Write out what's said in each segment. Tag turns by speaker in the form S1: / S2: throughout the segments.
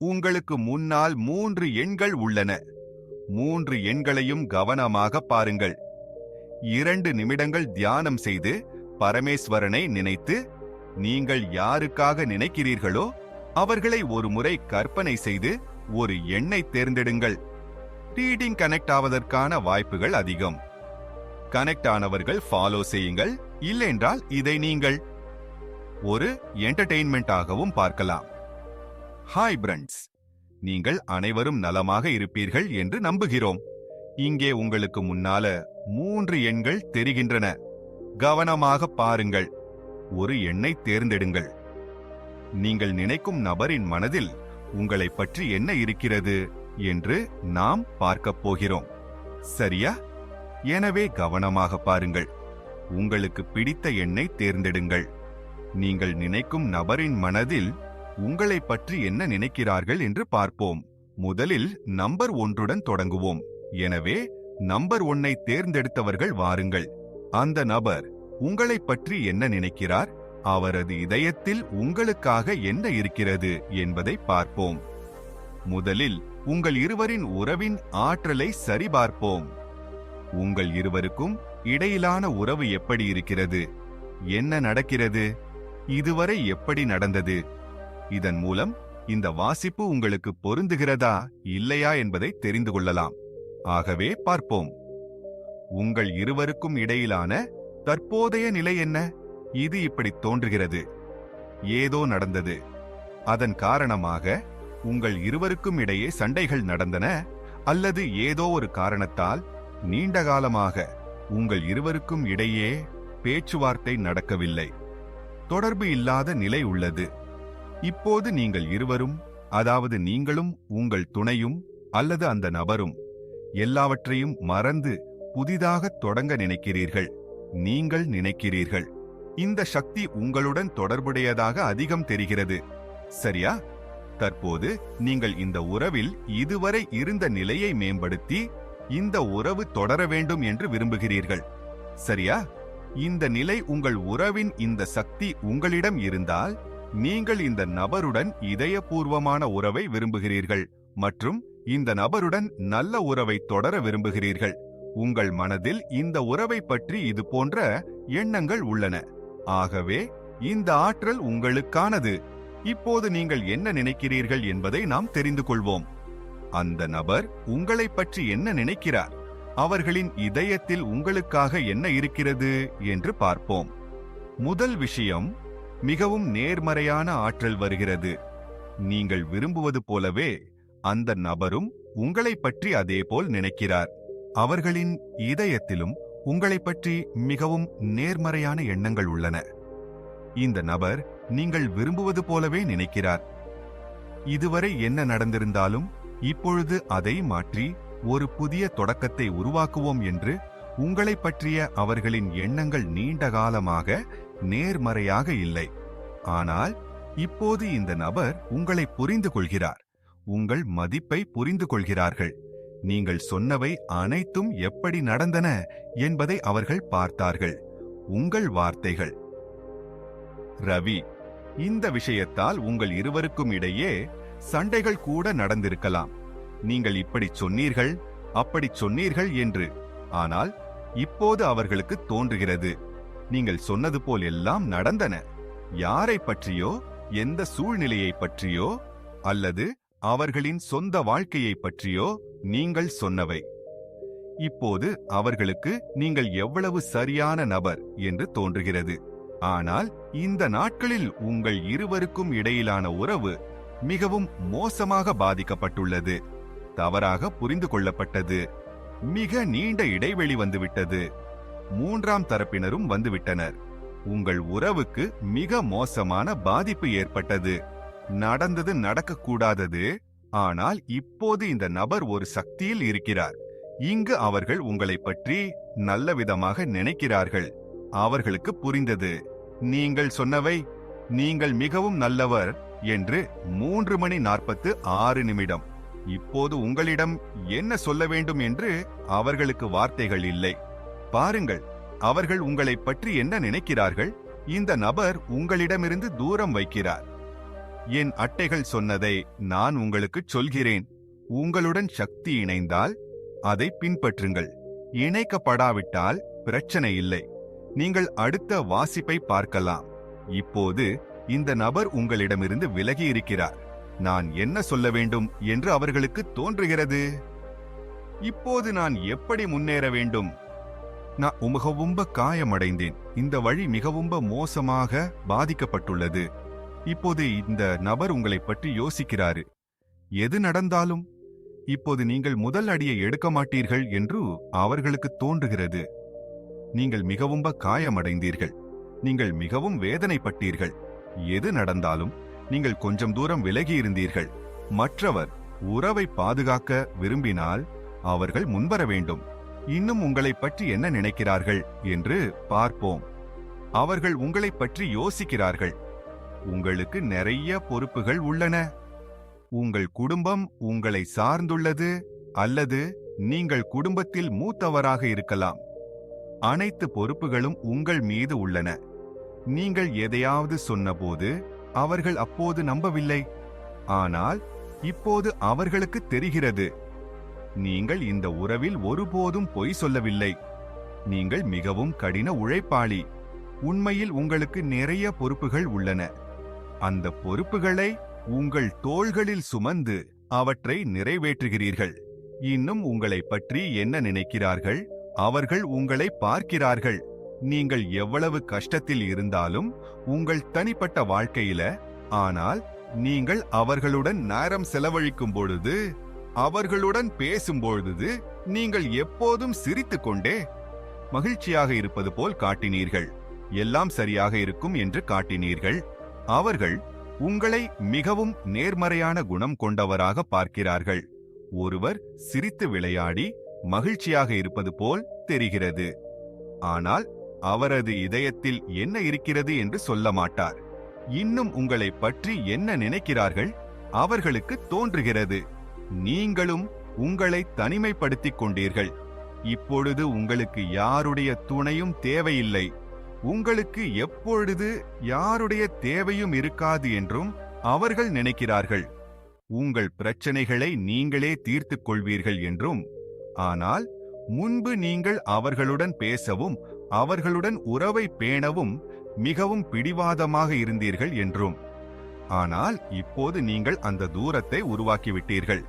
S1: உங்களுக்கு முன்னால் மூன்று எண்கள் உள்ளன. மூன்று எண்களையும் கவனமாக பாருங்கள். இரண்டு நிமிடங்கள் தியானம் செய்து பரமேஸ்வரனை நினைத்து நீங்கள் யாருக்காக நினைக்கிறீர்களோ அவர்களை ஒரு முறை கற்பனை செய்து ஒரு எண்ணை தேர்ந்தெடுங்கள். ரீடிங் கனெக்ட் ஆவதற்கான வாய்ப்புகள் அதிகம். கனெக்ட் ஆனவர்கள் ஃபாலோ செய்யுங்கள் இல்லென்றால் இதை நீங்கள் ஒரு என்டர்டெயின்மெண்டாகவும் பார்க்கலாம். ஹாய் பிரண்ட்ஸ் நீங்கள் அனைவரும் நலமாக இருப்பீர்கள் என்று நம்புகிறோம். இங்கே உங்களுக்கு முன்னால மூன்று எண்கள் தெரிகின்றன. கவனமாக பாருங்கள். ஒரு எண்ணை தேர்ந்தெடுங்கள். நீங்கள் நினைக்கும் நபரின் மனதில் உங்களை பற்றி என்ன இருக்கிறது என்று நாம் பார்க்கப் போகிறோம். சரியா? எனவே கவனமாக பாருங்கள். உங்களுக்கு பிடித்த எண்ணை தேர்ந்தெடுங்கள். நீங்கள் நினைக்கும் நபரின் மனதில் உங்களை பற்றி என்ன நினைக்கிறார்கள் என்று பார்ப்போம். முதலில் நம்பர் ஒன்றுடன் தொடங்குவோம். எனவே நம்பர் ஒன்னை தேர்ந்தெடுத்தவர்கள் வாருங்கள். அந்த நபர் உங்களை பற்றி என்ன நினைக்கிறார்? அவரது இதயத்தில் உங்களுக்காக என்ன இருக்கிறது என்பதை பார்ப்போம். முதலில் உங்கள் இருவரின் உறவின் ஆற்றலை சரிபார்ப்போம். உங்கள் இருவருக்கும் இடையிலான உறவு எப்படி இருக்கிறது? என்ன நடக்கிறது? இதுவரை எப்படி நடந்தது? இதன் மூலம் இந்த வாசிப்பு உங்களுக்கு பொருந்துகிறதா இல்லையா என்பதை தெரிந்து கொள்ளலாம். ஆகவே பார்ப்போம். உங்கள் இருவருக்கும் இடையிலான தற்போதைய நிலை என்ன? இது இப்படி தோன்றுகிறது. ஏதோ நடந்தது. அதன் காரணமாக உங்கள் இருவருக்கும் இடையே சண்டைகள் நடந்தன அல்லது ஏதோ ஒரு காரணத்தால் நீண்ட காலமாக உங்கள் இருவருக்கும் இடையே பேச்சுவார்த்தை நடக்கவில்லை. தொடர்பு இல்லாத நிலை உள்ளது. இப்போது நீங்கள் இருவரும் அதாவது நீங்களும் உங்கள் துணையும் அல்லது அந்த நபரும் எல்லாவற்றையும் மறந்து புதிதாக தொடங்க நினைக்கிறீர்கள். நீங்கள் நினைக்கிறீர்கள். இந்த சக்தி உங்களுடன் தொடர்புடையதாக அதிகம் தெரிகிறது. சரியா? தற்போது நீங்கள் இந்த உறவில் இதுவரை இருந்த நிலையை மேம்படுத்தி இந்த உறவு தொடர வேண்டும் என்று விரும்புகிறீர்கள். சரியா? இந்த நிலை உங்கள் உறவின் இந்த சக்தி உங்களிடம் இருந்தால் நீங்கள் இந்த நபருடன் இதயபூர்வமான உறவை விரும்புகிறீர்கள் மற்றும் இந்த நபருடன் நல்ல உறவை தொடர விரும்புகிறீர்கள். உங்கள் மனதில் இந்த உறவை பற்றி இது போன்ற எண்ணங்கள் உள்ளன. ஆகவே இந்த ஆற்றல் உங்களுக்கானது. இப்போது நீங்கள் என்ன நினைக்கிறீர்கள் என்பதை நாம் தெரிந்து கொள்வோம். அந்த நபர் உங்களை பற்றி என்ன நினைக்கிறார்? அவர்களின் இதயத்தில் உங்களுக்காக என்ன இருக்கிறது? என்று பார்ப்போம். முதல் விஷயம் மிகவும் நேர்மறையான ஆற்றல் வருகிறது. நீங்கள் விரும்புவது போலவே அந்த நபரும் உங்களை பற்றி அதேபோல் நினைக்கிறார். அவர்களின் இதயத்திலும் உங்களை பற்றி மிகவும் நேர்மறையான எண்ணங்கள் உள்ளன. இந்த நபர் நீங்கள் விரும்புவது போலவே நினைக்கிறார். இதுவரை என்ன நடந்திருந்தாலும் இப்பொழுது அதை மாற்றி ஒரு புதிய தொடக்கத்தை உருவாக்குவோம் என்று உங்களை பற்றிய அவர்களின் எண்ணங்கள் நீண்ட காலமாக நேர்மறையாக இல்லை. ஆனால் இப்போது இந்த நபர் உங்களை புரிந்து கொள்கிறார். உங்கள் மதிப்பை புரிந்து கொள்கிறார்கள். நீங்கள் சொன்னவை அனைத்தும் எப்படி நடந்தன என்பதை அவர்கள் பார்த்தார்கள். உங்கள் வார்த்தைகள். ரவி இந்த விஷயத்தால் உங்கள் இருவருக்கும் இடையே சண்டைகள் கூட நடந்திருக்கலாம். நீங்கள் இப்படி சொன்னீர்கள் அப்படி சொன்னீர்கள் என்று. ஆனால் இப்போது அவர்களுக்கு தோன்றுகிறது. நீங்கள் சொன்னது போல் எல்லாம் நடந்தன. யாரை பற்றியோ எந்த சூழ்நிலையை பற்றியோ அல்லது அவர்களின் சொந்த வாழ்க்கையை பற்றியோ நீங்கள் சொன்னவை. இப்போது அவர்களுக்கு நீங்கள் எவ்வளவு சரியான நபர் என்று தோன்றுகிறது. ஆனால் இந்த நாட்களில் உங்கள் இருவருக்கும் இடையிலான உறவு மிகவும் மோசமாக பாதிக்கப்பட்டுள்ளது. தவறாக புரிந்து கொள்ளப்பட்டது. மிக நீண்ட இடைவெளி வந்துவிட்டது. மூன்றாம் தரப்பினரும் வந்துவிட்டனர். உங்கள் உறவுக்கு மிக மோசமான பாதிப்பு ஏற்பட்டது. நடந்தது நடக்கக்கூடாதது. ஆனால் இப்போது இந்த நபர் ஒரு சக்தியில் இருக்கிறார். இங்கு அவர்கள் உங்களை பற்றி நல்ல விதமாக நினைக்கிறார்கள். அவர்களுக்கு புரிந்தது. நீங்கள் சொன்னவை நீங்கள் மிகவும் நல்லவர் என்று மூன்று மணி நாற்பத்து ஆறு நிமிடம். இப்போது உங்களிடம் என்ன சொல்ல வேண்டும் என்று அவர்களுக்கு வார்த்தைகள் இல்லை. பாருங்கள் அவர்கள் உங்களை பற்றி என்ன நினைக்கிறார்கள்? இந்த நபர் உங்களிடமிருந்து தூரம் வைக்கிறார். என் அட்டைகள் சொன்னதை நான் உங்களுக்குச் சொல்கிறேன். உங்களுடன் சக்தி இணைந்தால் அதை பின்பற்றுங்கள். இணைக்கப்படாவிட்டால் பிரச்சனை இல்லை. நீங்கள் அடுத்த வாசிப்பை பார்க்கலாம். இப்போது இந்த நபர் உங்களிடமிருந்து விலகி இருக்கிறார் நான் என்ன சொல்ல வேண்டும் என்று அவர்களுக்கு தோன்றுகிறது? இப்போது நான் எப்படி முன்னேற வேண்டும்? நான் மிகவும் காயமடைந்தேன். இந்த வழி மிகவும் மோசமாக பாதிக்கப்பட்டுள்ளது. இப்போது இந்த நபர் உங்களை பற்றி யோசிக்கிறாரு. எது நடந்தாலும் இப்போது நீங்கள் முதல் அடியை எடுக்க மாட்டீர்கள் என்று அவர்களுக்கு தோன்றுகிறது. நீங்கள் மிகவும் காயமடைந்தீர்கள். நீங்கள் மிகவும் வேதனைப்பட்டீர்கள். எது நடந்தாலும் நீங்கள் கொஞ்சம் தூரம் விலகி இருந்தீர்கள் மற்றவர் உறவை பாதுகாக்க விரும்பினால் அவர்கள் முன்வர வேண்டும். இன்னும் உங்களை பற்றி என்ன நினைக்கிறார்கள் என்று பார்ப்போம். அவர்கள் உங்களை பற்றி யோசிக்கிறார்கள். உங்களுக்கு நிறைய பொறுப்புகள் உள்ளன. உங்கள் குடும்பம் உங்களை சார்ந்துள்ளது அல்லது நீங்கள் குடும்பத்தில் மூத்தவராக இருக்கலாம். அனைத்து பொறுப்புகளும் உங்கள் மீது உள்ளன. நீங்கள் எதையாவது சொன்னபோது அவர்கள் அப்போது நம்பவில்லை. ஆனால் இப்போது அவர்களுக்கு தெரிகிறது. நீங்கள் இந்த உறவில் ஒருபோதும் பொய் சொல்லவில்லை. நீங்கள் மிகவும் கடின உழைப்பாளி. உண்மையில் உங்களுக்கு நிறைய பொறுப்புகள் உள்ளன. அந்த பொறுப்புகளை உங்கள் தோள்களில் சுமந்து அவற்றை நிறைவேற்றுகிறீர்கள். இன்னும் உங்களை பற்றி என்ன நினைக்கிறார்கள்? அவர்கள் உங்களை பார்க்கிறார்கள். நீங்கள் எவ்வளவு கஷ்டத்தில் இருந்தாலும் உங்கள் தனிப்பட்ட வாழ்க்கையில ஆனால் நீங்கள் அவர்களுடன் நேரம் செலவழிக்கும் பொழுது அவர்களுடன் பேசும்பொழுது நீங்கள் எப்போதும் சிரித்துக் கொண்டே மகிழ்ச்சியாக இருப்பது போல் காட்டினீர்கள். எல்லாம் சரியாக இருக்கும் என்று காட்டினீர்கள். அவர்கள் உங்களை மிகவும் நேர்மறையான குணம் கொண்டவராக பார்க்கிறார்கள். ஒருவர் சிரித்து விளையாடி மகிழ்ச்சியாக இருப்பது போல் தெரிகிறது. ஆனால் அவரது இதயத்தில் என்ன இருக்கிறது என்று சொல்ல மாட்டார். இன்னும் உங்களை பற்றி என்ன நினைக்கிறார்கள்? அவர்களுக்கு தோன்றுகிறது. நீங்களும் உங்களை தனிமைப்படுத்திக் கொண்டீர்கள். இப்பொழுது உங்களுக்கு யாருடைய துணையும் தேவையில்லை. உங்களுக்கு எப்பொழுது யாருடைய தேவையும் இருக்காது என்றும் அவர்கள் நினைக்கிறார்கள். உங்கள் பிரச்சனைகளை நீங்களே தீர்த்துக் கொள்வீர்கள் என்றும் ஆனால் முன்பு நீங்கள் அவர்களுடன் பேசவும் அவர்களுடன் உறவை பேணவும் மிகவும் பிடிவாதமாக இருந்தீர்கள் என்றும். ஆனால் இப்போது நீங்கள் அந்த தூரத்தை உருவாக்கிவிட்டீர்கள்.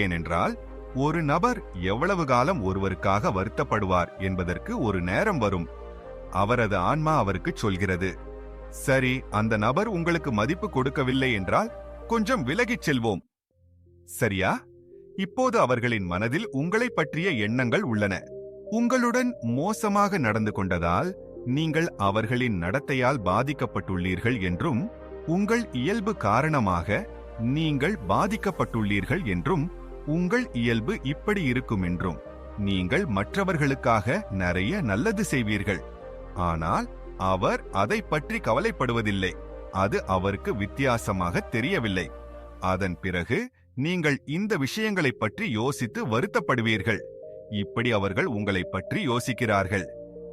S1: ஏனென்றால் ஒரு நபர் எவ்வளவு காலம் ஒருவருக்காக வருத்தப்படுவார் என்பதற்கு ஒரு நேரம் வரும். அவரது ஆன்மா அவருக்கு சொல்கிறது சரி அந்த நபர் உங்களுக்கு மதிப்பு கொடுக்கவில்லை என்றால் கொஞ்சம் விலகிச் செல்வோம். சரியா? இப்போது அவர்களின் மனதில் உங்களை பற்றிய எண்ணங்கள் உள்ளன. உங்களுடன் மோசமாக நடந்து கொண்டதால் நீங்கள் அவர்களின் நடத்தையால் பாதிக்கப்பட்டுள்ளீர்கள் என்றும் உங்கள் இயல்பு காரணமாக நீங்கள் பாதிக்கப்பட்டுள்ளீர்கள் என்றும் உங்கள் இயல்பு இப்படி இருக்கும் என்றும் நீங்கள் மற்றவர்களுக்காக நிறைய நல்லது செய்வீர்கள். ஆனால் அவர் அதை பற்றி கவலைப்படுவதில்லை. அது அவருக்கு வித்தியாசமாக தெரியவில்லை. அதன் பிறகு நீங்கள் இந்த விஷயங்களைப் பற்றி யோசித்து வருத்தப்படுவீர்கள். இப்படி அவர்கள் உங்களை பற்றி யோசிக்கிறார்கள்.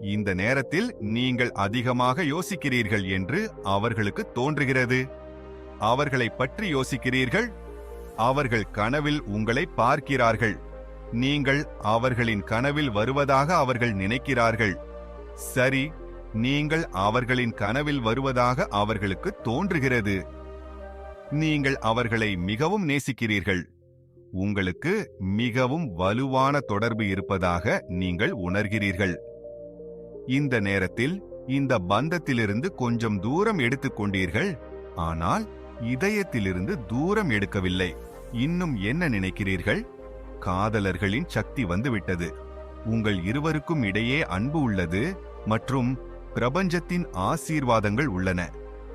S1: இந்த நேரத்தில் நீங்கள் அதிகமாக யோசிக்கிறீர்கள் என்று அவர்களுக்கு தோன்றுகிறது. அவர்களை பற்றி யோசிக்கிறீர்கள் அவர்கள் கனவில் உங்களை பார்க்கிறார்கள். நீங்கள் அவர்களின் கனவில் வருவதாக அவர்கள் நினைக்கிறார்கள். சரி நீங்கள் அவர்களின் கனவில் வருவதாக அவர்களுக்கு தோன்றுகிறது. நீங்கள் அவர்களை மிகவும் நேசிக்கிறீர்கள். உங்களுக்கு மிகவும் வலுவான தொடர்பு இருப்பதாக நீங்கள் உணர்கிறீர்கள். இந்த நேரத்தில் இந்த பந்தத்திலிருந்து கொஞ்சம் தூரம் எடுத்துக்கொண்டீர்கள் ஆனால் இதயத்திலிருந்து தூரம் எடுக்கவில்லை. இன்னும் என்ன நினைக்கிறீர்கள்? காதலர்களின் சக்தி வந்துவிட்டது. உங்கள் இருவருக்கும் இடையே அன்பு உள்ளது மற்றும் பிரபஞ்சத்தின் ஆசீர்வாதங்கள் உள்ளன.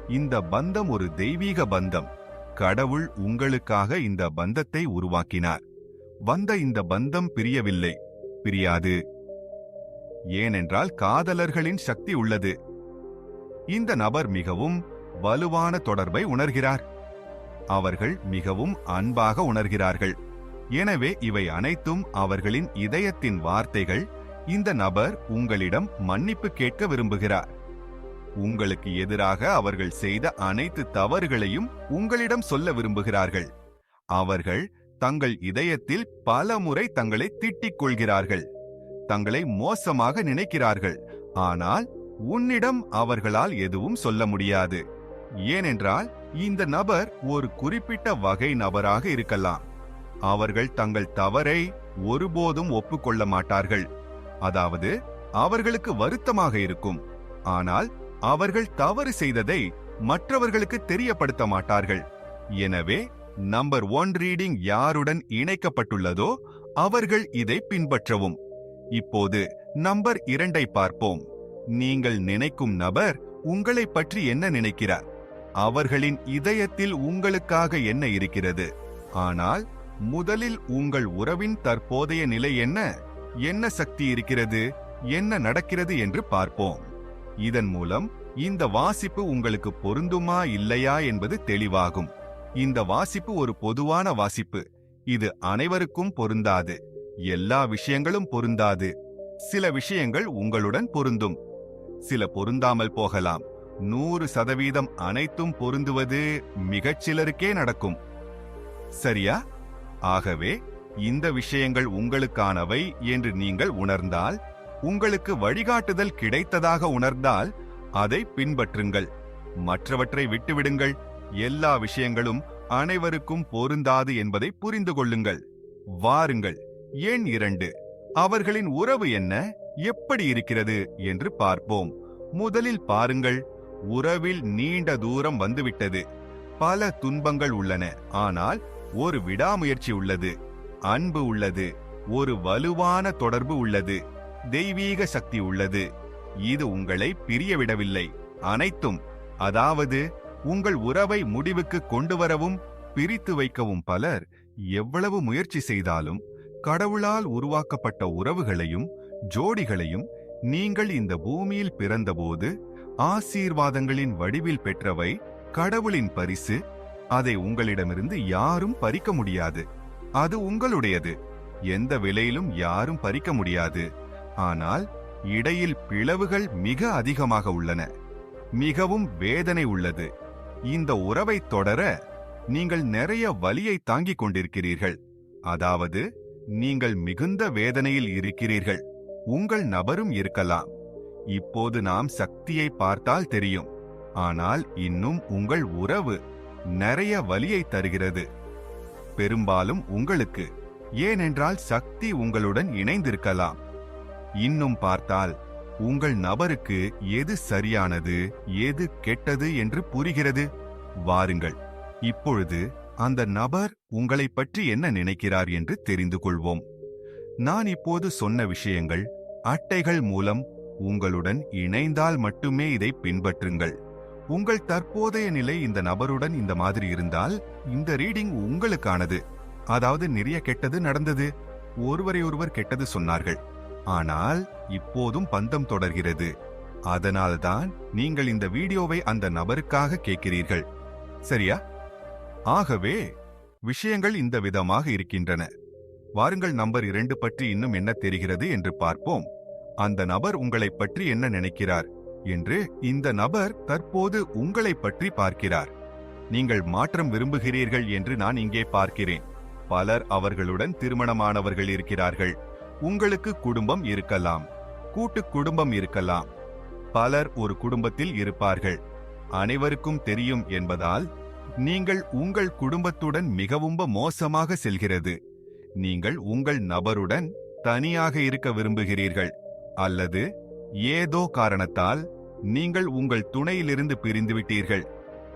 S1: இந்த பந்தம் ஒரு தெய்வீக பந்தம். கடவுள் உங்களுக்காக இந்த பந்தத்தை உருவாக்கினார். வந்த இந்த பந்தம் பிரியவில்லை. பிரியாது. ஏனென்றால் காதலர்களின் சக்தி உள்ளது. இந்த நபர் மிகவும் வலுவான தொடர்பை உணர்கிறார். அவர்கள் மிகவும் அன்பாக உணர்கிறார்கள். எனவே இவை அனைத்தும் அவர்களின் இதயத்தின் வார்த்தைகள். இந்த நபர் உங்களிடம் மன்னிப்பு கேட்க விரும்புகிறார். உங்களுக்கு எதிராக அவர்கள் செய்த அனைத்து தவறுகளையும் உங்களிடம் சொல்ல விரும்புகிறார்கள். அவர்கள் தங்கள் இதயத்தில் பல முறை தங்களை திட்டிக் கொள்கிறார்கள். தங்களை மோசமாக நினைக்கிறார்கள். ஆனால் உன்னிடம் அவர்களால் எதுவும் சொல்ல முடியாது. ஏனென்றால் இந்த நபர் ஒரு குறிப்பிட்ட வகை நபராக இருக்கலாம். அவர்கள் தங்கள் தவறை ஒருபோதும் ஒப்புக்கொள்ள மாட்டார்கள். அதாவது அவர்களுக்கு வருத்தமாக இருக்கும். ஆனால் அவர்கள் தவறு செய்ததை மற்றவர்களுக்கு தெரியப்படுத்த மாட்டார்கள். எனவே நம்பர் ஒன் ரீடிங் யாருடன் இணைக்கப்பட்டுள்ளதோ அவர்கள் இதை பின்பற்றவும். இப்போது நம்பர் இரண்டை பார்ப்போம். நீங்கள் நினைக்கும் நபர் உங்களைப் பற்றி என்ன நினைக்கிறார்? அவர்களின் இதயத்தில் உங்களுக்காக என்ன இருக்கிறது? ஆனால் முதலில் உங்கள் உறவின் தற்போதைய நிலை என்ன? என்ன சக்தி இருக்கிறது? என்ன நடக்கிறது என்று பார்ப்போம். இதன் மூலம் இந்த வாசிப்பு உங்களுக்கு பொருந்துமா இல்லையா என்பது தெளிவாகும். இந்த வாசிப்பு ஒரு பொதுவான வாசிப்பு. இது அனைவருக்கும் பொருந்தாது. எல்லா விஷயங்களும் பொருந்தாது. சில விஷயங்கள் உங்களுடன் பொருந்தும். சில பொருந்தாமல் போகலாம். நூறு சதவீதம் அனைத்தும் பொருந்துவது மிகச் சிலருக்கே நடக்கும். சரியா? ஆகவே இந்த விஷயங்கள் உங்களுக்கானவை என்று நீங்கள் உணர்ந்தால் உங்களுக்கு வழிகாட்டுதல் கிடைத்ததாக உணர்ந்தால் அதை பின்பற்றுங்கள். மற்றவற்றை விட்டுவிடுங்கள். எல்லா விஷயங்களும் அனைவருக்கும் பொருந்தாது என்பதை புரிந்து கொள்ளுங்கள். வாருங்கள். எண் இரண்டு. அவர்களின் உறவு என்ன? எப்படி இருக்கிறது? என்று பார்ப்போம். முதலில் பாருங்கள். உறவில் நீண்ட தூரம் வந்துவிட்டது. பல துன்பங்கள் உள்ளன. ஆனால் ஒரு விடாமுயற்சி உள்ளது. அன்பு உள்ளது. ஒரு வலுவான தொடர்பு உள்ளது. தெய்வீக சக்தி உள்ளது. இது உங்களை பிரியவிடவில்லை. அனைத்தும் அதாவது உங்கள் உறவை முடிவுக்கு கொண்டு வரவும் பிரித்து வைக்கவும் பலர் எவ்வளவு முயற்சி செய்தாலும் கடவுளால் உருவாக்கப்பட்ட உறவுகளையும் ஜோடிகளையும் நீங்கள் இந்த பூமியில் பிறந்தபோது ஆசீர்வாதங்களின் வடிவில் பெற்றவை கடவுளின் பரிசு. அதை உங்களிடமிருந்து யாரும் பறிக்க முடியாது. அது உங்களுடையது. எந்த விலையிலும் யாரும் பறிக்க முடியாது. ஆனால் இடையில் பிளவுகள் மிக அதிகமாக உள்ளன. மிகவும் வேதனை உள்ளது. இந்த உறவை தொடர நீங்கள் நிறைய வலியை தாங்கிக் கொண்டிருக்கிறீர்கள். அதாவது நீங்கள் மிகுந்த வேதனையில் இருக்கிறீர்கள். உங்கள் நபரும் இருக்கலாம். இப்போது நாம் சக்தியை பார்த்தால் தெரியும். ஆனால் இன்னும் உங்கள் உறவு நிறைய வலியை தருகிறது. பெரும்பாலும் உங்களுக்கு. ஏனென்றால் சக்தி உங்களுடன் இணைந்திருக்கலாம். இன்னும் பார்த்தால் உங்கள் நபருக்கு எது சரியானது எது கெட்டது என்று புரிகிறது? வாருங்கள். இப்பொழுது அந்த நபர் உங்களைப் பற்றி என்ன நினைக்கிறார் என்று தெரிந்து கொள்வோம். நான் இப்போது சொன்ன விஷயங்கள் அட்டைகள் மூலம் உங்களுடன் இணைந்தால் மட்டுமே இதை பின்பற்றுங்கள். உங்கள் தற்போதைய நிலை இந்த நபருடன் இந்த மாதிரி இருந்தால் இந்த ரீடிங் உங்களுக்கானது. அதாவது நிறைய கெட்டது நடந்தது. ஒருவரை ஒருவர் கெட்டது சொன்னார்கள். ஆனால் இப்போதும் பந்தம் தொடர்கிறது. அதனால்தான் நீங்கள் இந்த வீடியோவை அந்த நபருக்காக கேட்கிறீர்கள். சரியா? ஆகவே விஷயங்கள் இந்த விதமாக இருக்கின்றன. வாருங்கள் நம்பர் இரண்டு பற்றி இன்னும் என்ன தெரிகிறது என்று பார்ப்போம். அந்த நபர் உங்களைப் பற்றி என்ன நினைக்கிறார்? என்று இந்த நபர் தற்போது உங்களைப் பற்றி பார்க்கிறார். நீங்கள் மாற்றம் விரும்புகிறீர்கள் என்று நான் இங்கே பார்க்கிறேன். பலர் அவர்களுடன் திருமணமானவர்கள் இருக்கிறார்கள். உங்களுக்கு குடும்பம் இருக்கலாம். கூட்டு குடும்பம் இருக்கலாம். பலர் ஒரு குடும்பத்தில் இருப்பார்கள். அனைவருக்கும் தெரியும் என்பதால் நீங்கள் உங்கள் குடும்பத்துடன் மிகவும் மோசமாக செல்கிறது. நீங்கள் உங்கள் நபருடன் தனியாக இருக்க விரும்புகிறீர்கள். அல்லது ஏதோ காரணத்தால் நீங்கள் உங்கள் துணையிலிருந்து பிரிந்துவிட்டீர்கள்.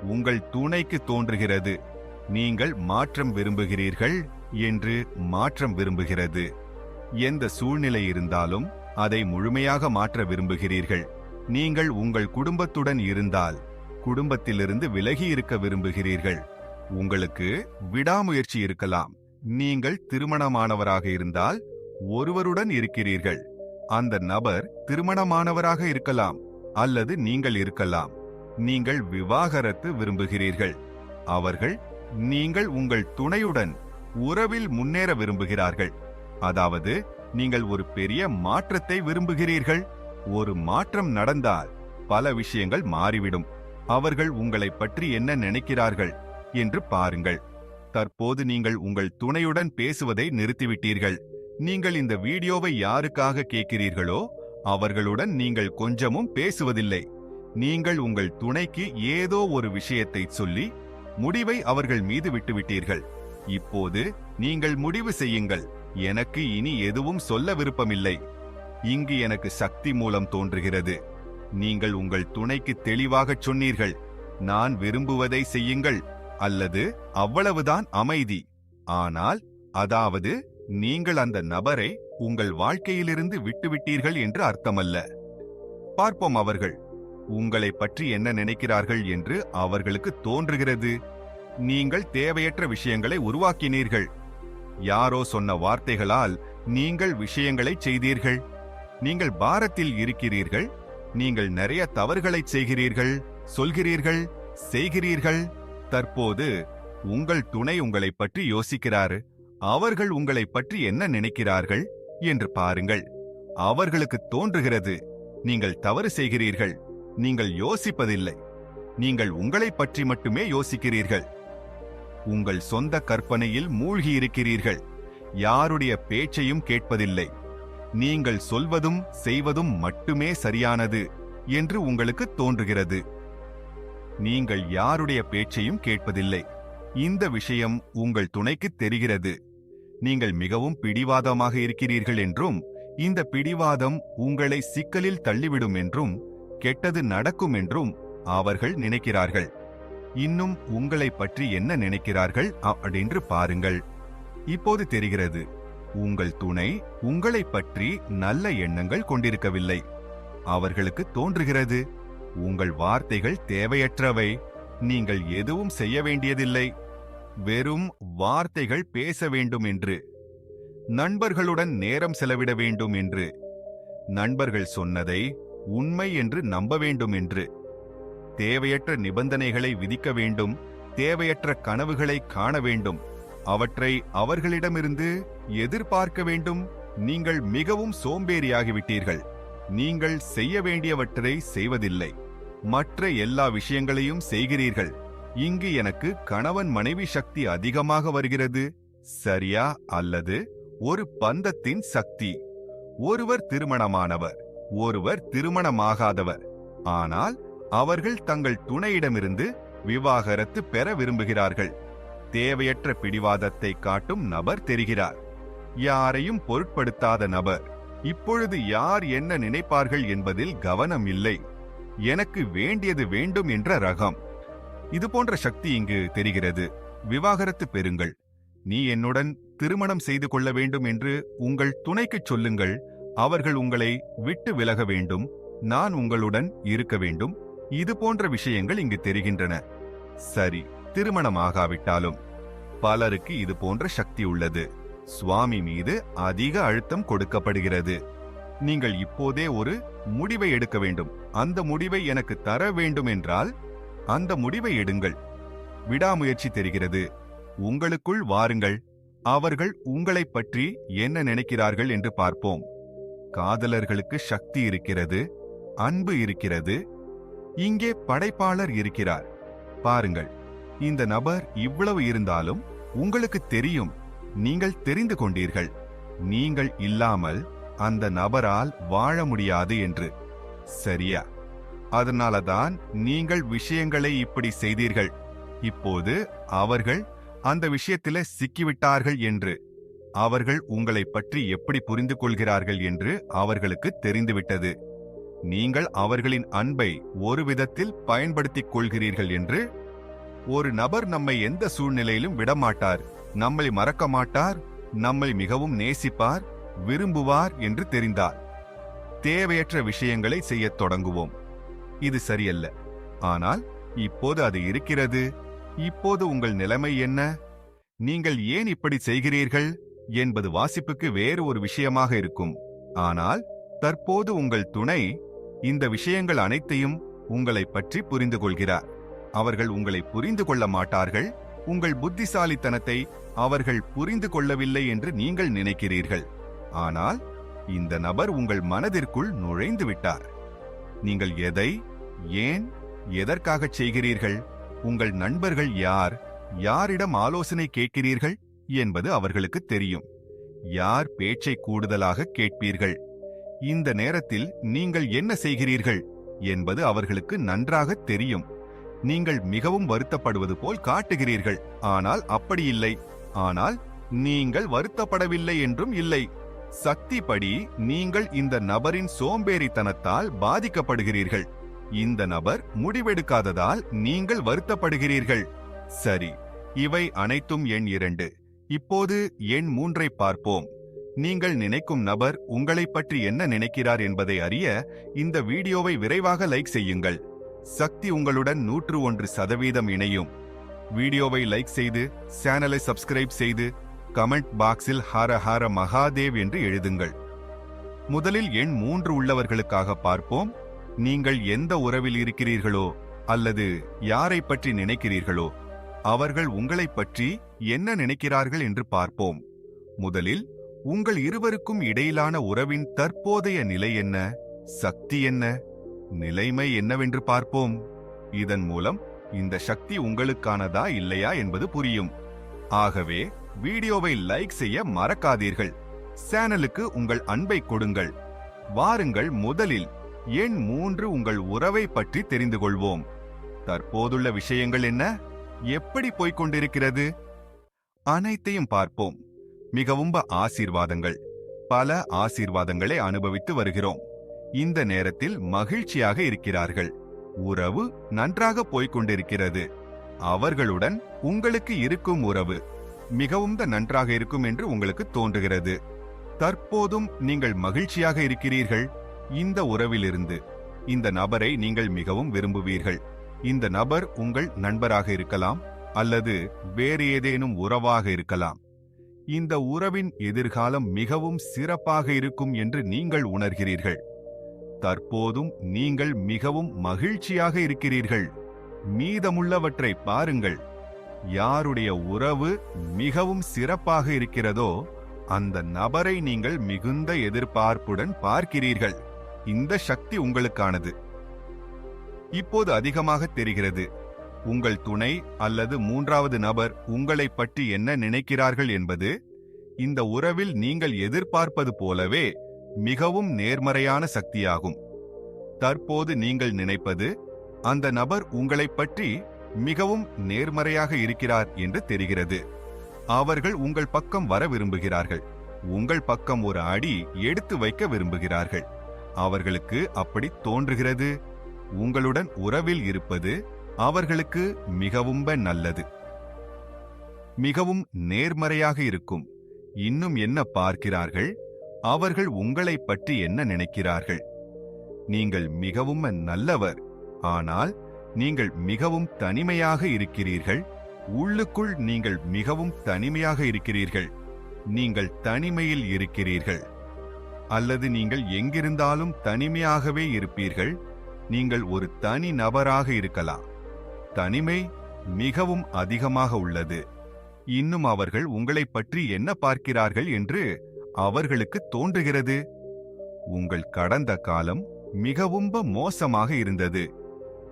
S1: உங்கள் துணைக்கு தோன்றுகிறது. நீங்கள் மாற்றம் விரும்புகிறீர்கள் என்று மாற்றம் விரும்புகிறது. எந்த சூழ்நிலை இருந்தாலும் அதை முழுமையாக மாற்ற விரும்புகிறீர்கள். நீங்கள் உங்கள் குடும்பத்துடன் இருந்தால் குடும்பத்திலிருந்து விலகி இருக்க விரும்புகிறீர்கள். உங்களுக்கு விடாமுயற்சி இருக்கலாம். நீங்கள் திருமணமானவராக இருந்தால் ஒருவருடன் இருக்கிறீர்கள். அந்த நபர் திருமணமானவராக இருக்கலாம் அல்லது நீங்கள் இருக்கலாம். நீங்கள் விவாகரத்து விரும்புகிறீர்கள். அவர்கள் நீங்கள் உங்கள் துணையுடன் உறவில் முன்னேற விரும்புகிறார்கள். அதாவது நீங்கள் ஒரு பெரிய மாற்றத்தை விரும்புகிறீர்கள். ஒரு மாற்றம் நடந்தால் பல விஷயங்கள் மாறிவிடும். அவர்கள் உங்களைப் பற்றி என்ன நினைக்கிறார்கள் என்று பாருங்கள். தற்போது நீங்கள் உங்கள் துணையுடன் பேசுவதை நிறுத்திவிட்டீர்கள். நீங்கள் இந்த வீடியோவை யாருக்காக கேட்கிறீர்களோ அவர்களுடன் நீங்கள் கொஞ்சமும் பேசுவதில்லை. நீங்கள் உங்கள் துணைக்கு ஏதோ ஒரு விஷயத்தை சொல்லி முடிவை அவர்கள் மீது விட்டுவிட்டீர்கள். இப்போது நீங்கள் முடிவு செய்யுங்கள். எனக்கு இனி எதுவும் சொல்ல விருப்பமில்லை. இங்கு எனக்கு சக்தி மூலம் தோன்றுகிறது. நீங்கள் உங்கள் துணைக்கு தெளிவாகச் சொன்னீர்கள். நான் விரும்புவதை செய்யுங்கள். அல்லது அவ்வளவுதான் அமைதி. ஆனால் அதாவது நீங்கள் அந்த நபரை உங்கள் வாழ்க்கையிலிருந்து விட்டுவிட்டீர்கள் என்று அர்த்தமல்ல. பார்ப்போம் அவர்கள் உங்களை பற்றி என்ன நினைக்கிறார்கள் என்று அவர்களுக்கு தோன்றுகிறது. நீங்கள் தேவையற்ற விஷயங்களை உருவாக்கினீர்கள். யாரோ சொன்ன வார்த்தைகளால் நீங்கள் விஷயங்களை செய்தீர்கள். நீங்கள் பாரத்தில் இருக்கிறீர்கள். நீங்கள் நிறைய தவறுகளை செய்கிறீர்கள். சொல்கிறீர்கள் செய்கிறீர்கள். தற்போது உங்கள் துணை உங்களை பற்றி யோசிக்கிறாரு. அவர்கள் உங்களை பற்றி என்ன நினைக்கிறார்கள் என்று பாருங்கள். அவர்களுக்கு தோன்றுகிறது நீங்கள் தவறு செய்கிறீர்கள் நீங்கள் யோசிப்பதில்லை. நீங்கள் உங்களை பற்றி மட்டுமே யோசிக்கிறீர்கள். உங்கள் சொந்த கற்பனையில் மூழ்கி இருக்கிறீர்கள் யாருடைய பேச்சையும் கேட்பதில்லை. நீங்கள் சொல்வதும் செய்வதும் மட்டுமே சரியானது என்று உங்களுக்கு தோன்றுகிறது. நீங்கள் யாருடைய பேச்சையும் கேட்பதில்லை. இந்த விஷயம் உங்கள் துணைக்கு தெரிகிறது. நீங்கள் மிகவும் பிடிவாதமாக இருக்கிறீர்கள் என்றும் இந்த பிடிவாதம் உங்களை சிக்கலில் தள்ளிவிடும் என்றும் கெட்டது நடக்கும் என்றும் அவர்கள் நினைக்கிறார்கள். இன்னும் உங்களை பற்றி என்ன நினைக்கிறார்கள் அப்படின்னு பாருங்கள். இப்போது தெரிகிறது. உங்கள் துணை உங்களை பற்றி நல்ல எண்ணங்கள் கொண்டிருக்கவில்லை. அவர்களுக்கு தோன்றுகிறது. உங்கள் வார்த்தைகள் தேவையற்றவை. நீங்கள் எதுவும் செய்ய வேண்டியதில்லை. வெறும் வார்த்தைகள் பேச வேண்டும் என்று. நண்பர்களுடன் நேரம் செலவிட வேண்டும் என்று. நண்பர்கள் சொன்னதை உண்மை என்று நம்ப வேண்டும் என்று. தேவையற்ற நிபந்தனைகளை விதிக்க வேண்டும் தேவையற்ற கனவுகளை காண வேண்டும். அவற்றை அவர்களிடமிருந்து எதிர்பார்க்க வேண்டும். நீங்கள் மிகவும் சோம்பேறியாகிவிட்டீர்கள். நீங்கள் செய்ய வேண்டியவற்றை செய்வதில்லை. மற்ற எல்லா விஷயங்களையும் செய்கிறீர்கள். இங்கு எனக்கு கணவன் மனைவி சக்தி அதிகமாக வருகிறது. சரியா அல்லது ஒரு பந்தத்தின் சக்தி? ஒருவர் திருமணமானவர் ஒருவர் திருமணமாகாதவர். ஆனால் அவர்கள் தங்கள் துணையிடமிருந்து விவாகரத்து பெற விரும்புகிறார்கள். தேவையற்ற பிடிவாதத்தை காட்டும் நபர் தெரிகிறார். யாரையும் பொருட்படுத்தாத நபர். இப்பொழுது யார் என்ன நினைப்பார்கள் என்பதில் கவனம் இல்லை எனக்கு வேண்டியது வேண்டும் என்ற ரகம். இது போன்ற சக்தி இங்கு தெரிகிறது. விவாகரத்து பெறுங்கள். நீ என்னுடன் திருமணம் செய்து கொள்ள வேண்டும் என்று உங்கள் துணைக்குச் சொல்லுங்கள். அவர்கள் உங்களை விட்டு விலக வேண்டும். நான் உங்களுடன் இருக்க வேண்டும். இது போன்ற விஷயங்கள் இங்கு தெரிகின்றன. சரி திருமணம் ஆகாவிட்டாலும் பலருக்கு இது போன்ற சக்தி உள்ளது. சுவாமி மீது அதிக அழுத்தம் கொடுக்கப்படுகிறது. நீங்கள் இப்போதே ஒரு முடிவை எடுக்க வேண்டும். அந்த முடிவை எனக்கு தர வேண்டும் என்றால் அந்த முடிவை எடுங்கள். விடாமுயற்சி தெரிகிறது. உங்களுக்குள் வாருங்கள். அவர்கள் உங்களைப் பற்றி என்ன நினைக்கிறார்கள் என்று பார்ப்போம். காதலர்களுக்கு சக்தி இருக்கிறது. அன்பு இருக்கிறது. இங்கே படைப்பாளர் இருக்கிறார். பாருங்கள். இந்த நபர் இவ்வளவு இருந்தாலும் உங்களுக்கு தெரியும். நீங்கள் தெரிந்து கொண்டீர்கள். நீங்கள் இல்லாமல் அந்த நபரால் வாழ முடியாது என்று. சரியா? அதனாலதான் நீங்கள் விஷயங்களை இப்படி செய்தீர்கள். இப்போது அவர்கள் அந்த விஷயத்தில சிக்கிவிட்டார்கள் என்று அவர்கள் உங்களை பற்றி எப்படி புரிந்து கொள்கிறார்கள் என்று அவர்களுக்கு தெரிந்துவிட்டது. நீங்கள் அவர்களின் அன்பை ஒரு விதத்தில் பயன்படுத்திக் கொள்கிறீர்கள் என்று ஒரு நபர் நம்மை எந்த சூழ்நிலையிலும் விடமாட்டார். நம்மை மறக்க மாட்டார். நம்மை மிகவும் நேசிப்பார் விரும்புவார் என்று தெரிந்தார். தேவையற்ற விஷயங்களை செய்யத் தொடங்குவோம். இது சரியல்ல. ஆனால் இப்போது அது இருக்கிறது. இப்போது உங்கள் நிலைமை என்ன? நீங்கள் ஏன் இப்படி செய்கிறீர்கள்? என்பது வாசிப்புக்கு வேறு ஒரு விஷயமாக இருக்கும். ஆனால் தற்போது உங்கள் துணை இந்த விஷயங்கள் அனைத்தையும் உங்களை பற்றி புரிந்து கொள்கிறார். அவர்கள் உங்களை புரிந்து கொள்ள மாட்டார்கள். உங்கள் புத்திசாலித்தனத்தை அவர்கள் புரிந்து கொள்ளவில்லை என்று நீங்கள் நினைக்கிறீர்கள். ஆனால் இந்த நபர் உங்கள் மனதிற்குள் நுழைந்து விட்டார். நீங்கள் எதை ஏன் எதற்காகச் செய்கிறீர்கள் உங்கள் நண்பர்கள் யார் யாரிடம் ஆலோசனை கேட்கிறீர்கள் என்பது அவர்களுக்கு தெரியும். யார் பேச்சை கூடுதலாக கேட்பீர்கள்? இந்த நேரத்தில் நீங்கள் என்ன செய்கிறீர்கள் என்பது அவர்களுக்கு நன்றாக தெரியும். நீங்கள் மிகவும் வருத்தப்படுவது போல் காட்டுகிறீர்கள். ஆனால் அப்படி இல்லை. ஆனால் நீங்கள் வருத்தப்படவில்லை என்றும் இல்லை. சக்திப்படி நீங்கள் இந்த நபரின் சோம்பேறித்தனத்தால் பாதிக்கப்படுகிறீர்கள். இந்த நபர் முடிவெடுக்காததால் நீங்கள் வருத்தப்படுகிறீர்கள். சரி இவை அனைத்தும் எண் இரண்டு. இப்போது எண் மூன்றை பார்ப்போம். நீங்கள் நினைக்கும் நபர் உங்களைப் பற்றி என்ன நினைக்கிறார் என்பதை அறிய இந்த வீடியோவை விரைவாக லைக் செய்யுங்கள். சக்தி உங்களுடன் நூற்று ஒன்று சதவீதம் இணையும். வீடியோவை லைக் செய்து சேனலை சப்ஸ்கிரைப் செய்து கமெண்ட் பாக்ஸில் ஹர ஹர மகாதேவ் என்று எழுதுங்கள். முதலில் எண் மூன்று உள்ளவர்களுக்காக பார்ப்போம். நீங்கள் எந்த உறவில் இருக்கிறீர்களோ அல்லது யாரை பற்றி நினைக்கிறீர்களோ அவர்கள் உங்களைப் பற்றி என்ன நினைக்கிறார்கள் என்று பார்ப்போம். முதலில் உங்கள் இருவருக்கும் இடையிலான உறவின் தற்போதைய நிலை என்ன? சக்தி என்ன? நிலைமை என்னவென்று பார்ப்போம். இதன் மூலம் இந்த சக்தி உங்களுக்கானதா இல்லையா என்பது புரியும். ஆகவே வீடியோவை லைக் செய்ய மறக்காதீர்கள். சேனலுக்கு உங்கள் அன்பை கொடுங்கள். வாருங்கள் முதலில் எண் மூன்று உங்கள் உறவை பற்றி தெரிந்து கொள்வோம். தற்போதுள்ள விஷயங்கள் என்ன? எப்படி போய்க் கொண்டிருக்கிறது? அனைத்தையும் பார்ப்போம். மிகவும் ஆசீர்வாதங்கள். பல ஆசீர்வாதங்களை அனுபவித்து வருகிறோம். இந்த நேரத்தில் மகிழ்ச்சியாக இருக்கிறார்கள். உறவு நன்றாக போய்க் கொண்டிருக்கிறது. அவர்களுடன் உங்களுக்கு இருக்கும் உறவு. மிகவும் நன்றாக இருக்கும் என்று உங்களுக்கு தோன்றுகிறது. தற்போதும் நீங்கள் மகிழ்ச்சியாக இருக்கிறீர்கள். இந்த உறவிலிருந்து இந்த நபரை நீங்கள் மிகவும் விரும்புவீர்கள். இந்த நபர் உங்கள் நண்பராக இருக்கலாம் அல்லது வேறு ஏதேனும் உறவாக இருக்கலாம். இந்த உறவின் எதிர்காலம் மிகவும் சிறப்பாக இருக்கும் என்று நீங்கள் உணர்கிறீர்கள். தற்போதும் நீங்கள் மிகவும் மகிழ்ச்சியாக இருக்கிறீர்கள். மீதமுள்ளவற்றை பாருங்கள். யாருடைய உறவு மிகவும் சிறப்பாக இருக்கிறதோ அந்த நபரை நீங்கள் மிகுந்த எதிர்பார்ப்புடன் பார்க்கிறீர்கள். இந்த சக்தி உங்களுக்கானது. இப்போது அதிகமாக தெரிகிறது. உங்கள் துணை அல்லது மூன்றாவது நபர் உங்களைப் பற்றி என்ன நினைக்கிறார்கள் என்பது இந்த உறவில் நீங்கள் எதிர்பார்ப்பது போலவே மிகவும் நேர்மறையான சக்தியாகும். தற்போது நீங்கள் நினைப்பது அந்த நபர் உங்களைப் பற்றி மிகவும் நேர்மறையாக இருக்கிறார் என்று தெரிகிறது. அவர்கள் உங்கள் பக்கம் வர விரும்புகிறார்கள். உங்கள் பக்கம் ஒரு அடி எடுத்து வைக்க விரும்புகிறார்கள். அவர்களுக்கு அப்படி தோன்றுகிறது. உங்களுடன் உறவில் இருப்பது அவர்களுக்கு மிகவும் நல்லது. மிகவும் நேர்மறையாக இருக்கும். இன்னும் என்ன பார்க்கிறார்கள்? அவர்கள் உங்களைப் பற்றி என்ன நினைக்கிறார்கள்? நீங்கள் மிகவும் நல்லவர். ஆனால் நீங்கள் மிகவும் தனிமையாக இருக்கிறீர்கள். உள்ளுக்குள் நீங்கள் மிகவும் தனிமையாக இருக்கிறீர்கள். நீங்கள் தனிமையில் இருக்கிறீர்கள். அல்லது நீங்கள் எங்கிருந்தாலும் தனிமையாகவே இருப்பீர்கள். நீங்கள் ஒரு தனி நபராக இருக்கலாம். தனிமை மிகவும் அதிகமாக உள்ளது. இன்னும் அவர்கள் உங்களைப் பற்றி என்ன பார்க்கிறார்கள் என்று அவர்களுக்கு தோன்றுகிறது. உங்கள் கடந்த காலம் மிகவும் மோசமாக இருந்தது.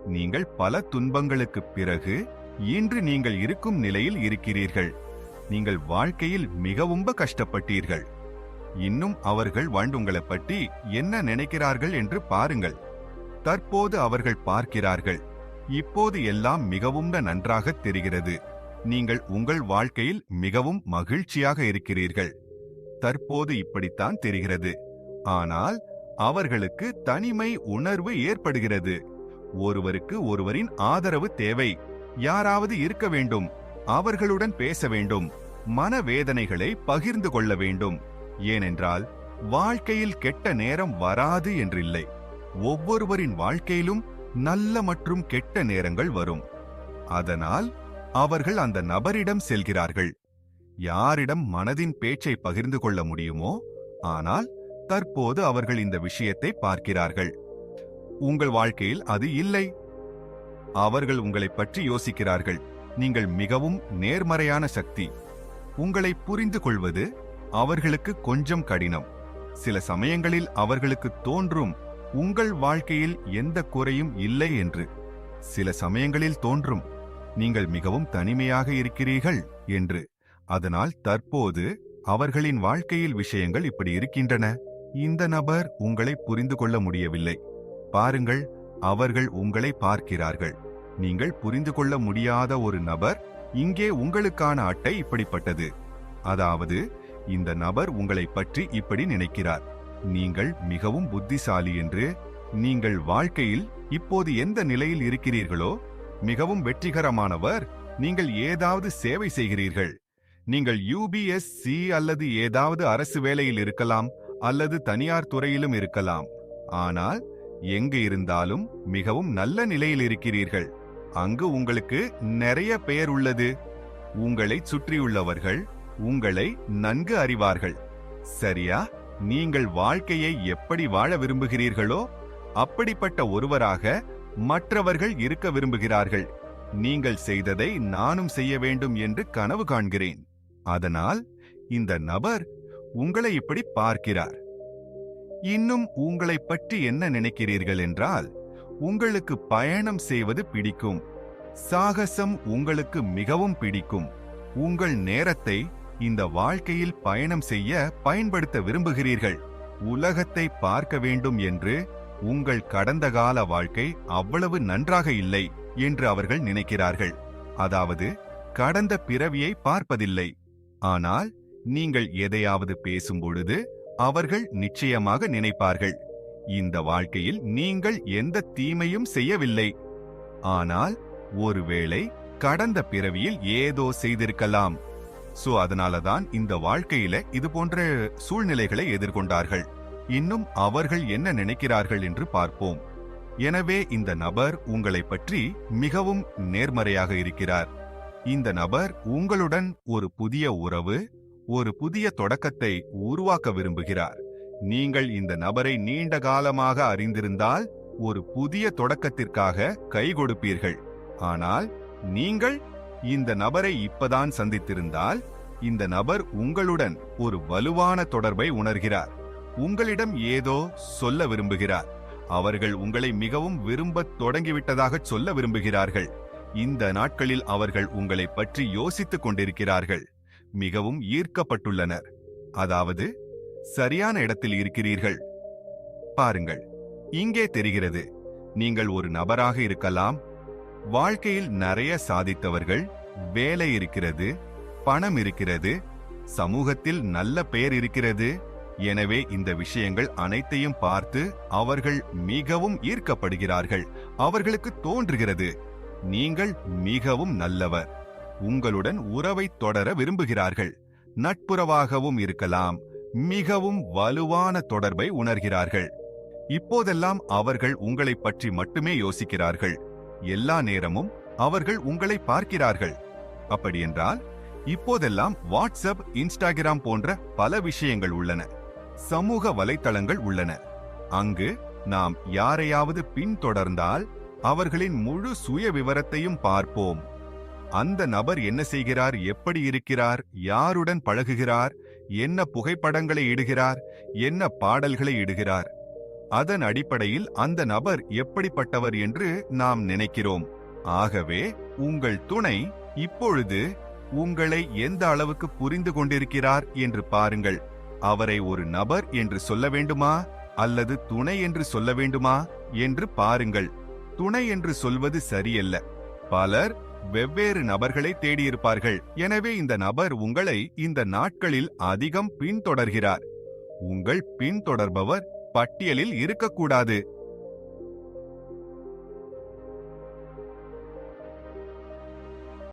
S1: நீங்கள் பல துன்பங்களுக்குப் பிறகு இன்று நீங்கள் இருக்கும் நிலையில் இருக்கிறீர்கள். நீங்கள் வாழ்க்கையில் மிகவும் கஷ்டப்பட்டீர்கள். இன்னும் அவர்கள் வாழ்ந்துங்களை பற்றி என்ன நினைக்கிறார்கள் என்று பாருங்கள். தற்போது அவர்கள் பார்க்கிறார்கள். இப்போது எல்லாம் மிகவும் நன்றாக தெரிகிறது. நீங்கள் உங்கள் வாழ்க்கையில் மிகவும் மகிழ்ச்சியாக இருக்கிறீர்கள். தற்போது இப்படித்தான் தெரிகிறது. ஆனால் அவர்களுக்கு தனிமை உணர்வு ஏற்படுகிறது. ஒருவருக்கு ஒருவரின் ஆதரவு தேவை. யாராவது இருக்க வேண்டும். அவர்களுடன் பேச வேண்டும். மனவேதனைகளை பகிர்ந்து கொள்ள வேண்டும். ஏனென்றால் வாழ்க்கையில் கெட்ட நேரம் வராது என்றில்லை. ஒவ்வொருவரின் வாழ்க்கையிலும் நல்ல மற்றும் கெட்ட நேரங்கள் வரும். அதனால் அவர்கள் அந்த நபரிடம் செல்கிறார்கள். யாரிடம் மனதின் பேச்சை பகிர்ந்து கொள்ள முடியுமோ? ஆனால் தற்போது அவர்கள் இந்த விஷயத்தை பார்க்கிறார்கள். உங்கள் வாழ்க்கையில் அது இல்லை. அவர்கள் உங்களைப் பற்றி யோசிக்கிறார்கள். நீங்கள் மிகவும் நேர்மறையான சக்தி. உங்களை புரிந்து கொள்வது அவர்களுக்கு கொஞ்சம் கடினம். சில சமயங்களில் அவர்களுக்கு தோன்றும் உங்கள் வாழ்க்கையில் எந்த குறையும் இல்லை என்று. சில சமயங்களில் தோன்றும் நீங்கள் மிகவும் தனிமையாக இருக்கிறீர்கள் என்று. அதனால் தற்போது அவர்களின் வாழ்க்கையில் விஷயங்கள் இப்படி இருக்கின்றன. இந்த நபர் உங்களை புரிந்து கொள்ள முடியவில்லை. பாருங்கள் அவர்கள் உங்களை பார்க்கிறார்கள். நீங்கள் புரிந்து கொள்ள முடியாத ஒரு நபர் இங்கே உங்களுக்கான அட்டை இப்படிப்பட்டது. அதாவது இந்த நபர் உங்களை பற்றி இப்படி நினைக்கிறார். நீங்கள் மிகவும் புத்திசாலி என்று நீங்கள் வாழ்க்கையில் இப்போது எந்த நிலையில் இருக்கிறீர்களோ மிகவும் வெற்றிகரமானவர் நீங்கள் ஏதாவது சேவை செய்கிறீர்கள். நீங்கள் யூபிஎஸ்சி அல்லது ஏதாவது அரசு வேலையில் இருக்கலாம் அல்லது தனியார் துறையிலும் இருக்கலாம். ஆனால் எங்கு இருந்தாலும் மிகவும் நல்ல நிலையில் இருக்கிறீர்கள். அங்கு உங்களுக்கு நிறைய பெயர் உள்ளது. உங்களை சுற்றியுள்ளவர்கள் உங்களை நன்கு அறிவார்கள். சரியா? நீங்கள் வாழ்க்கையை எப்படி வாழ விரும்புகிறீர்களோ அப்படிப்பட்ட ஒருவராக மற்றவர்கள் இருக்க விரும்புகிறார்கள். நீங்கள் செய்ததை நானும் செய்ய வேண்டும் என்று கனவு காண்கிறேன். அதனால் இந்த நபர் உங்களை இப்படி பார்க்கிறார். இன்னும் உங்களை பற்றி என்ன நினைக்கிறீர்கள் என்றால் உங்களுக்கு பயணம் செய்வது பிடிக்கும். சாகசம் உங்களுக்கு மிகவும் பிடிக்கும். உங்கள் நேரத்தை இந்த வாழ்க்கையில் பயணம் செய்ய பயன்படுத்த விரும்புகிறீர்கள். உலகத்தை பார்க்க வேண்டும் என்று உங்கள் கடந்த கால வாழ்க்கை அவ்வளவு நன்றாக இல்லை என்று அவர்கள் நினைக்கிறார்கள். அதாவது கடந்த பிறவியை பார்ப்பதில்லை. ஆனால் நீங்கள் எதையாவது பேசும் பொழுது அவர்கள் நிச்சயமாக நினைப்பார்கள். இந்த வாழ்க்கையில் நீங்கள் எந்த தீமையும் செய்யவில்லை. ஆனால் ஒருவேளை கடந்த பிறவியில் ஏதோ செய்திருக்கலாம். சோ அதனாலதான் இந்த வாழ்க்கையில இது போன்ற சூழ்நிலைகளை எதிர்கொண்டார்கள். இன்னும் அவர்கள் என்ன நினைக்கிறார்கள் என்று பார்ப்போம். எனவே இந்த நபர் உங்களை பற்றி மிகவும் நேர்மறையாக இருக்கிறார். இந்த நபர் உங்களுடன் ஒரு புதிய உறவு ஒரு புதிய தொடக்கத்தை உருவாக்க விரும்புகிறார். நீங்கள் இந்த நபரை நீண்ட காலமாக அறிந்திருந்தால் ஒரு புதிய தொடக்கத்திற்காக கை கொடுப்பீர்கள். ஆனால் நீங்கள் இந்த நபரை இப்பதான் சந்தித்திருந்தால் இந்த நபர் உங்களுடன் ஒரு வலுவான தொடர்பை உணர்கிறார். உங்களிடம் ஏதோ சொல்ல விரும்புகிறார். அவர்கள் உங்களை மிகவும் விரும்பத் தொடங்கிவிட்டதாக சொல்ல விரும்புகிறார்கள். இந்த நாட்களில் அவர்கள் உங்களை பற்றி யோசித்துக் கொண்டிருக்கிறார்கள். மிகவும் ஈர்க்கப்பட்டுள்ளனர். அதாவது சரியான இடத்தில் இருக்கிறீர்கள். பாருங்கள் இங்கே தெரிகிறது நீங்கள் ஒரு நபராக இருக்கலாம். வாழ்க்கையில் நிறைய சாதித்தவர்கள் வேலை இருக்கிறது பணம் இருக்கிறது சமூகத்தில் நல்ல பெயர் இருக்கிறது. எனவே இந்த விஷயங்கள் அனைத்தையும் பார்த்து அவர்கள் மிகவும் ஈர்க்கப்படுகிறார்கள். அவர்களுக்கு தோன்றுகிறது நீங்கள் மிகவும் நல்லவர். உங்களுடன் உறவை தொடர விரும்புகிறார்கள். நட்புறவாகவும் இருக்கலாம். மிகவும் வலுவான தொடர்பை உணர்கிறார்கள். இப்போதெல்லாம் அவர்கள் உங்களைப் பற்றி மட்டுமே யோசிக்கிறார்கள். எல்லா நேரமும் அவர்கள் உங்களை பார்க்கிறார்கள். அப்படியென்றால் இப்போதெல்லாம் வாட்ஸ்அப் இன்ஸ்டாகிராம் போன்ற பல விஷயங்கள் உள்ளன. சமூக வலைத்தளங்கள் உள்ளன. அங்கு நாம் யாரையாவது பின்தொடர்ந்தால் அவர்களின் முழு சுய விவரத்தையும் பார்ப்போம். அந்த நபர் என்ன செய்கிறார் எப்படி இருக்கிறார் யாருடன் பழகுகிறார் என்ன புகைப்படங்களை இடுகிறார் என்ன பாடல்களை இடுகிறார். அதன் அடிப்படையில் அந்த நபர் எப்படிப்பட்டவர் என்று நாம் நினைக்கிறோம். ஆகவே உங்கள் துணை இப்பொழுது உங்களை எந்த அளவுக்கு புரிந்து கொண்டிருக்கிறார் என்று பாருங்கள். அவரை ஒரு நபர் என்று சொல்ல வேண்டுமா அல்லது துணை என்று சொல்ல வேண்டுமா என்று பாருங்கள். துணை என்று சொல்வது சரியல்ல. பலர் வெவ்வேறு நபர்களை தேடியிருப்பார்கள். எனவே இந்த நபர் உங்களை இந்த நாட்களில் அதிகம் பின்தொடர்கிறார். உங்கள் பின்தொடர்பவர் பட்டியலில் இருக்கக்கூடாது.